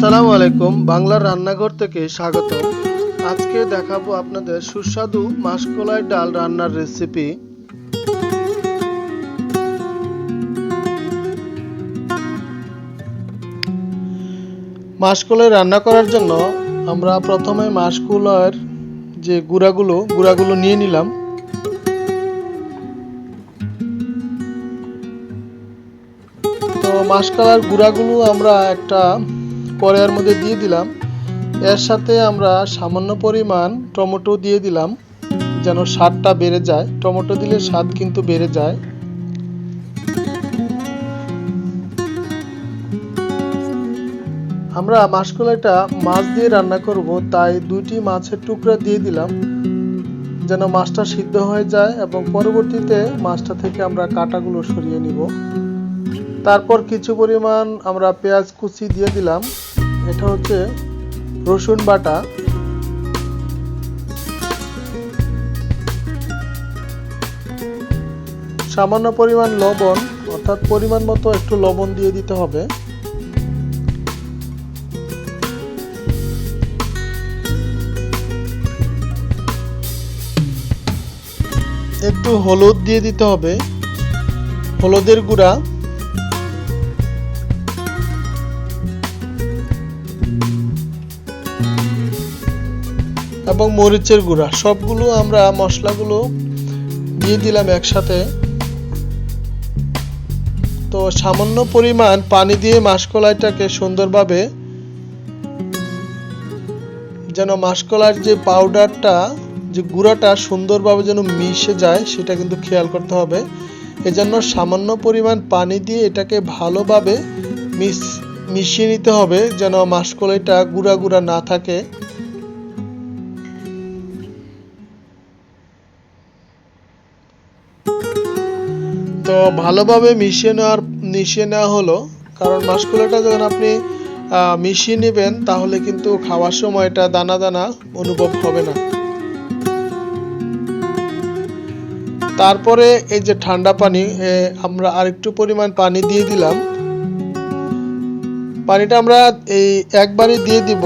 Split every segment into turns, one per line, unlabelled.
আসসালামু আলাইকুম, বাংলার রান্নাঘর থেকে স্বাগত। আজকে দেখাবো আপনাদের সুস্বাদু মাসকলাই ডাল রান্নার রেসিপি মাসকলাই রান্না করার জন্য আমরা প্রথমে মাসকলাইয়ের যে গুঁড়াগুলো গুঁড়াগুলো নিয়ে নিলাম। তো মাসকলার গুঁড়াগুলো আমরা একটা কড়াইয়ের মধ্যে দিয়ে দিলাম। এর সাথে আমরা সামান্য পরিমাণ টমেটো দিয়ে দিলাম, যেন স্বাদটা বেড়ে যায়। টমেটো দিলে স্বাদ কিন্তু বেড়ে যায়। আমরা মাসকলাইটা মাছ দিয়ে রান্না করব, তাই দুইটি মাছের টুকরা দিয়ে দিলাম, যেন মাছটা সিদ্ধ হয়ে যায় এবং পরবর্তীতে মাছটা থেকে আমরা কাঁটাগুলো সরিয়ে নিব। তারপর কিছু পরিমাণ আমরা পেঁয়াজ কুচি দিয়ে দিলাম। এটা হচ্ছে রসুন বাটা। সামান্য পরিমাণ লবণ, অর্থাৎ পরিমাণ মতো একটু লবণ দিয়ে দিতে হবে। একটু হলুদ দিয়ে দিতে হবে। হলুদের গুঁড়া। এবং মরিচের গুঁড়া। সবগুলো আমরা মশলাগুলো দিয়ে দিলাম একসাথে। তো সামান্য পরিমাণ পানি দিয়ে মাসকলাইটাকে সুন্দরভাবে যেন মাসকলাইয়ের যে পাউডারটা, যে গুঁড়াটা সুন্দরভাবে যেন মিশে যায়, সেটা কিন্তু খেয়াল করতে হবে। এজন্য সামান্য পরিমাণ পানি দিয়ে এটাকে ভালোভাবে মিশ, মিশিয়ে নিতে হবে যেন মাসকলাইটা গুঁড়া গুঁড়া না থাকে। ভালোভাবে মিশিয়ে নেওয়ার, মিশিয়ে নেওয়া হলো। কারণ মাসকলাইটা যখন আপনি মিশিয়ে নেবেন, তাহলে কিন্তু খাওয়ার সময় এটা দানা দানা অনুভব হবে না। তারপরে এই যে ঠান্ডা পানি আমরা আরেকটু পরিমাণ পানি দিয়ে দিলাম। পানিটা আমরা এই একবারই দিয়ে দিব,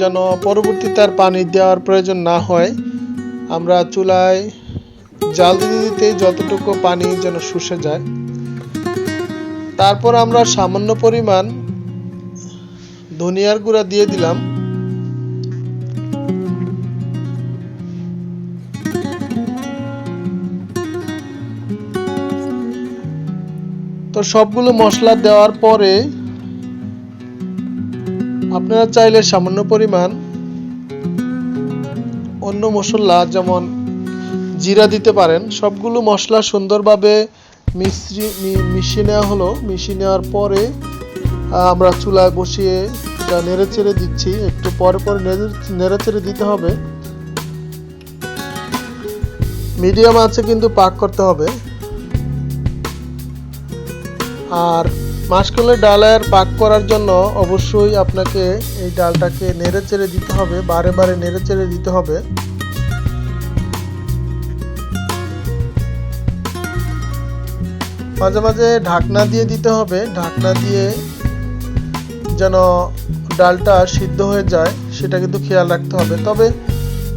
যেন পরবর্তীতে আর পানি দেওয়ার প্রয়োজন না হয়। আমরা চুলায় জাল দিতে দিতে যতটুকু পানি যেন শুষে যায়, তারপর আমরা সামান্য পরিমাণ ধনিয়ার গুঁড়া দিয়ে দিলাম। তো সবগুলো মশলা দেওয়ার পরে আপনারা চাইলে সামান্য পরিমাণ অন্য মশলা, যেমন জিরা দিতে পারেন। সবগুলো মশলা সুন্দরভাবে মিশ্রি মিশিয়ে নেওয়া হলো। মিশিয়ে নেওয়ার পরে আমরা চুলায় বসিয়ে নেড়ে চেড়ে দিচ্ছি। একটু পরে পরে নেড়ে চেড়ে দিতে হবে। মিডিয়াম আছে কিন্তু পাক করতে হবে। আর মাসকলের ডালের পাক করার জন্য অবশ্যই আপনাকে এই ডালটাকে নেড়ে চেড়ে দিতে হবে। বারে বারে নেড়ে চেড়ে দিতে হবে। মাঝে মাঝে ঢাকনা দিয়ে দিতে হবে। ঢাকনা দিয়ে যেন ডালটা সিদ্ধ হয়ে যায়, সেটা কিন্তু খেয়াল রাখতে হবে। তবে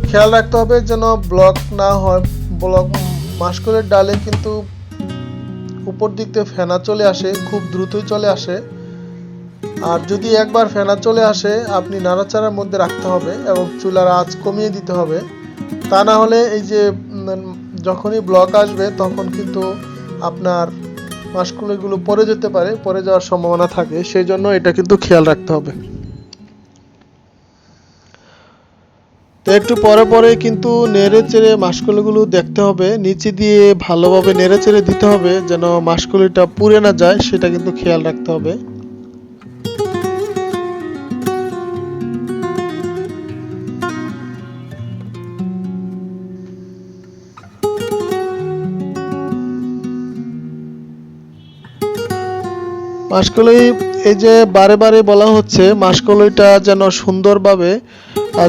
খেয়াল রাখতে হবে যেন ব্লক না হয়। ব্লক মাসকলের ডালে কিন্তু উপর দিক থেকে ফেনা চলে আসে, খুব দ্রুতই চলে আসে। আর যদি একবার ফেনা চলে আসে, আপনি নাড়াচাড়ার মধ্যে রাখতে হবে এবং চুলার আঁচ কমিয়ে দিতে হবে। তা না হলে এই যে যখনই ব্লক আসবে, তখন কিন্তু আপনার মাসকুলিগুলো পরে যেতে পারে, পরে যাওয়ার সম্ভাবনা থাকে, সেই জন্য এটা কিন্তু খেয়াল রাখতে হবে। তো একটু পরে পরে কিন্তু নেড়ে চেড়ে মাসকলিগুলো দেখতে হবে, নিচে দিয়ে ভালোভাবে নেড়ে চেড়ে দিতে হবে, যেন মাসকলিটা পুড়ে না যায়, সেটা কিন্তু খেয়াল রাখতে হবে। মাসকলাই এই যে বারে বারে বলা হচ্ছে, মাসকলাইটা যেন সুন্দরভাবে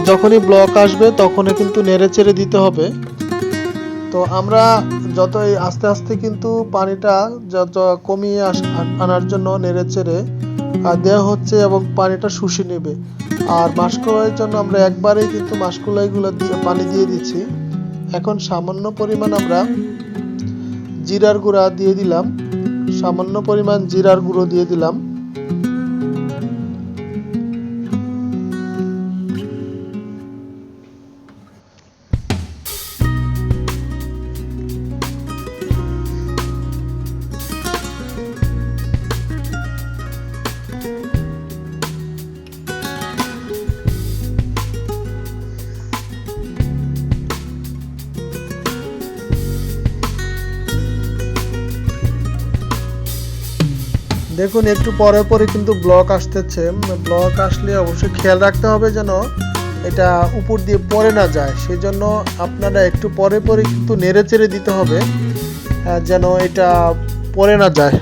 যখনই ব্লক আসবে তখনই কিন্তু নেড়ে চেড়ে দিতে হবে। তো আমরা যতই আস্তে আস্তে কিন্তু পানিটা যত কমিয়ে আনার জন্য নেড়ে চেড়ে দেওয়া হচ্ছে এবং পানিটা শুষে নেবে। আর মাসকলাইয়ের জন্য আমরা একবারেই কিন্তু মাসকলাইগুলো দিয়ে, পানি দিয়ে দিচ্ছি। এখন সামান্য পরিমাণ আমরা জিরার গুঁড়া দিয়ে দিলাম। সামান্য পরিমাণ জিরার গুঁড়ো দিয়ে দিলাম। দেখুন, একটু পরে পরে কিন্তু ব্লক আসতেছে। ব্লক আসলে অবশ্যই খেয়াল রাখতে হবে যেন এটা উপর দিয়ে পড়ে না যায়। সেই জন্য আপনারা একটু পরে পরে কিন্তু নেড়ে চেড়ে দিতে হবে যেন এটা পড়ে না যায়।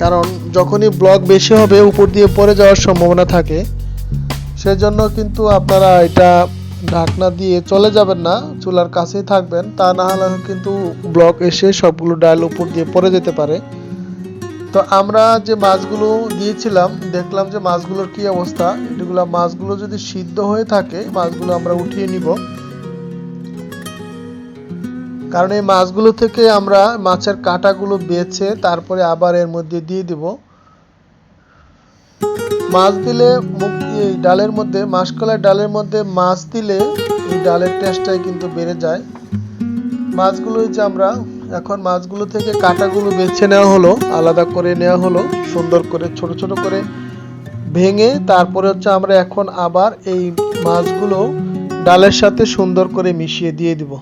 কারণ যখনই ব্লক বেশি হবে, উপর দিয়ে পড়ে যাওয়ার সম্ভাবনা থাকে। সেজন্য কিন্তু আপনারা এটা ঢাকনা দিয়ে চলে যাবেন না, চুলার কাছেই থাকবেন। তা না হলে কিন্তু ব্লক এসে সবগুলো ডাল উপর দিয়ে পড়ে যেতে পারে। তো আমরা যে মাছগুলো দিয়েছিলাম, দেখলাম যে মাছগুলোর কি অবস্থা। এগুলো মাছগুলো যদি সিদ্ধ হয়ে থাকে, মাছগুলো আমরা উঠিয়ে নিব। কারণ এই মাছগুলো থেকে আমরা মাছের কাঁটাগুলো বেছে তারপরে আবার এর মধ্যে দিয়ে দিব। মাছ দিলে এই ডালের মধ্যে, মাসকলাই ডালের মধ্যে মাছ দিলে এই ডালের টেস্টটাই কিন্তু বেড়ে যায়। মাছগুলোই যে আমরা এখন মাছগুলো থেকে কাঁটাগুলো বেছে নেওয়া হলো, আলাদা করে নেওয়া হলো, সুন্দর করে, ছোট ছোট করে ভেঙে তারপরে হচ্ছে আমরা এখন আবার এই মাছগুলো ডালের সাথে সুন্দর করে মিশিয়ে দিয়ে দিব।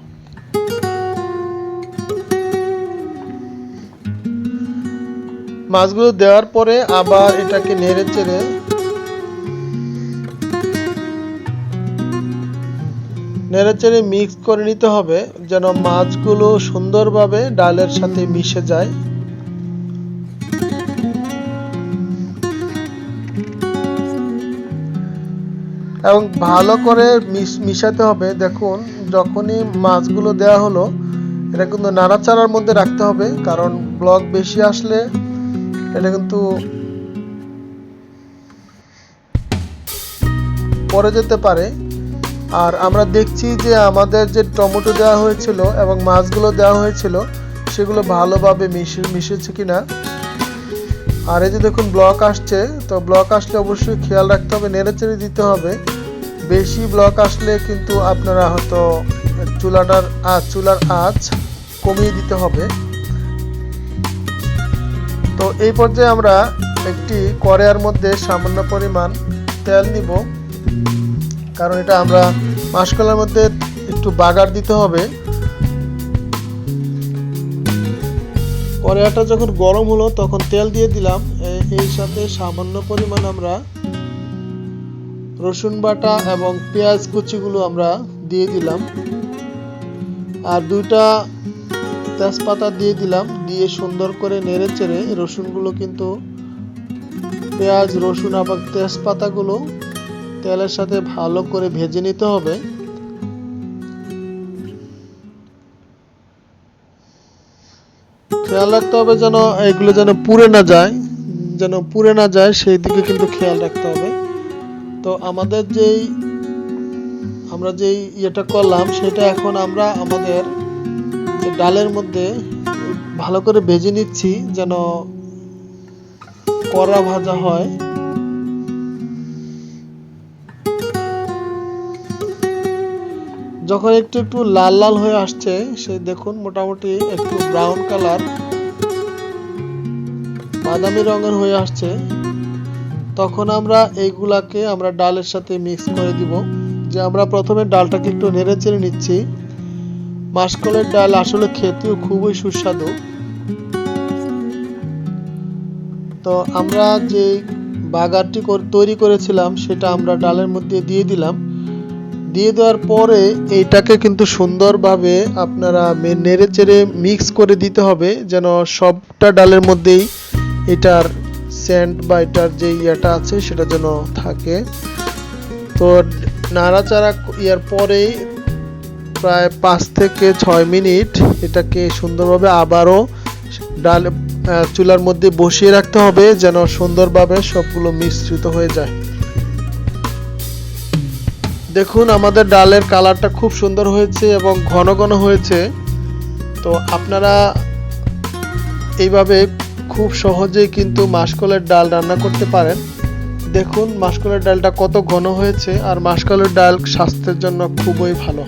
মাছগুলো দেওয়ার পরে আবার এটাকে নেড়ে চেড়ে নেড়েচেড়ে মিক্স করে নিতে হবে, যেন মাছগুলো সুন্দরভাবে ডালের সাথে মিশে যায়। এবং ভালো করে মিশ- মিশাতে হবে। দেখুন, যখনই মাছগুলো দেওয়া হলো, এটা কিন্তু নাড়াচাড়ার মধ্যে রাখতে হবে, কারণ ব্লক বেশি আসলে এটা কিন্তু পড়ে যেতে পারে। আর আমরা দেখছি যে আমাদের যে টমেটো দেওয়া হয়েছিল এবং মাছগুলো দেওয়া হয়েছিল, সেগুলো ভালোভাবে মিশে মিশেছে কি না আর এই যে দেখুন ব্লক আসছে, তো ব্লক আসলে অবশ্যই খেয়াল রাখতে হবে, নেড়েচেড়ে দিতে হবে। বেশি ব্লক আসলে কিন্তু আপনারা হয়তো চুলাটার চুলার আঁচ কমিয়ে দিতে হবে। তো এই পর্যায়ে আমরা একটি কড়াইয়ের মধ্যে সামান্য পরিমাণ তেল নিব। কারণ এটা আমরা মাসকলার মধ্যে একটু বাগার দিতে হবে। কড়াইটা যখন গরম হলো, তখন তেল দিয়ে দিলাম। এই সাথে সামান্য পরিমাণ আমরা রসুন বাটা এবং পেঁয়াজ কুচিগুলো আমরা দিয়ে দিলাম। আর দুইটা তেজপাতা দিয়ে দিলাম, দিয়ে সুন্দর করে নেড়ে চেড়ে রসুনগুলো কিন্তু পেঁয়াজ, রসুন এবং তেজপাতাগুলো তেলের সাথে ভালো করে ভেজে নিতে হবে। খেয়াল রাখতে হবে যেন এগুলো যেন পুড়ে না যায়। যেন পুড়ে না যায়, সেই দিকে কিন্তু খেয়াল রাখতে হবে। তো আমাদের যেই, আমরা যেই ইয়েটা করলাম, সেটা এখন আমরা আমাদের যে ডালের মধ্যে ভালো করে ভেজে নিচ্ছি, যেন কড়া ভাজা হয়। যখন একটু একটু লাল লাল হয়ে আসছে, সে দেখুন মোটামুটি একটু ব্রাউন কালার বাদামি রঙের হয়ে আসছে। তখন আমরা এইগুলাকে আমরা ডালের সাথে মিক্স করে দিব। যে আমরা প্রথমে ডালটাকে একটু নেড়ে চেড়ে নিচ্ছি। মাসকলের ডাল আসলে খেতেও খুবই সুস্বাদু। তো আমরা যে বাগারটি তৈরি করেছিলাম, সেটা আমরা ডালের মধ্যে দিয়ে দিলাম। দিয়ে দেওয়ার পরে এইটাকে কিন্তু সুন্দরভাবে আপনারা নেড়ে চেড়ে মিক্স করে দিতে হবে, যেন সবটা ডালের মধ্যেই এটার স্যান্ড বা এটার যে ইয়েটা আছে সেটা যেন থাকে। তো নাড়াচাড়া ইয়ার পরেই প্রায় পাঁচ থেকে ছয় মিনিট এটাকে সুন্দরভাবে আবারও ডাল চুলার মধ্যে বসিয়ে রাখতে হবে, যেন সুন্দরভাবে সবগুলো মিশ্রিত হয়ে যায়। দেখুন, আমাদের ডালের কালারটা খুব সুন্দর হয়েছে এবং ঘন ঘন হয়েছে। তো আপনারা এইভাবে খুব সহজেই কিন্তু মাসকলের ডাল রান্না করতে পারেন। দেখুন, মাসকলের ডালটা কত ঘন হয়েছে আর মাসকলের ডাল স্বাস্থ্যের জন্য খুবই ভালো।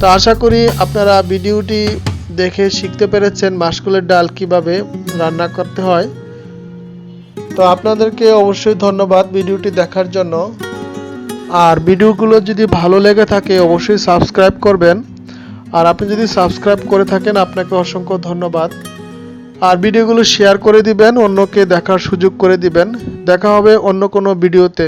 তো আশা করি আপনারা ভিডিওটি দেখে শিখতে পেরেছেন মাসকলের ডাল কীভাবে রান্না করতে হয়। তো আপনাদেরকে অবশ্যই ধন্যবাদ ভিডিওটি দেখার জন্য। আর ভিডিওগুলো যদি ভালো লেগে থাকে, অবশ্যই সাবস্ক্রাইব করবেন। আর আপনি যদি সাবস্ক্রাইব করে থাকেন, আপনাকে অসংখ্য ধন্যবাদ। আর ভিডিওগুলো শেয়ার করে দিবেন, অন্যকে দেখার সুযোগ করে দিবেন। দেখা হবে অন্য কোনো ভিডিওতে।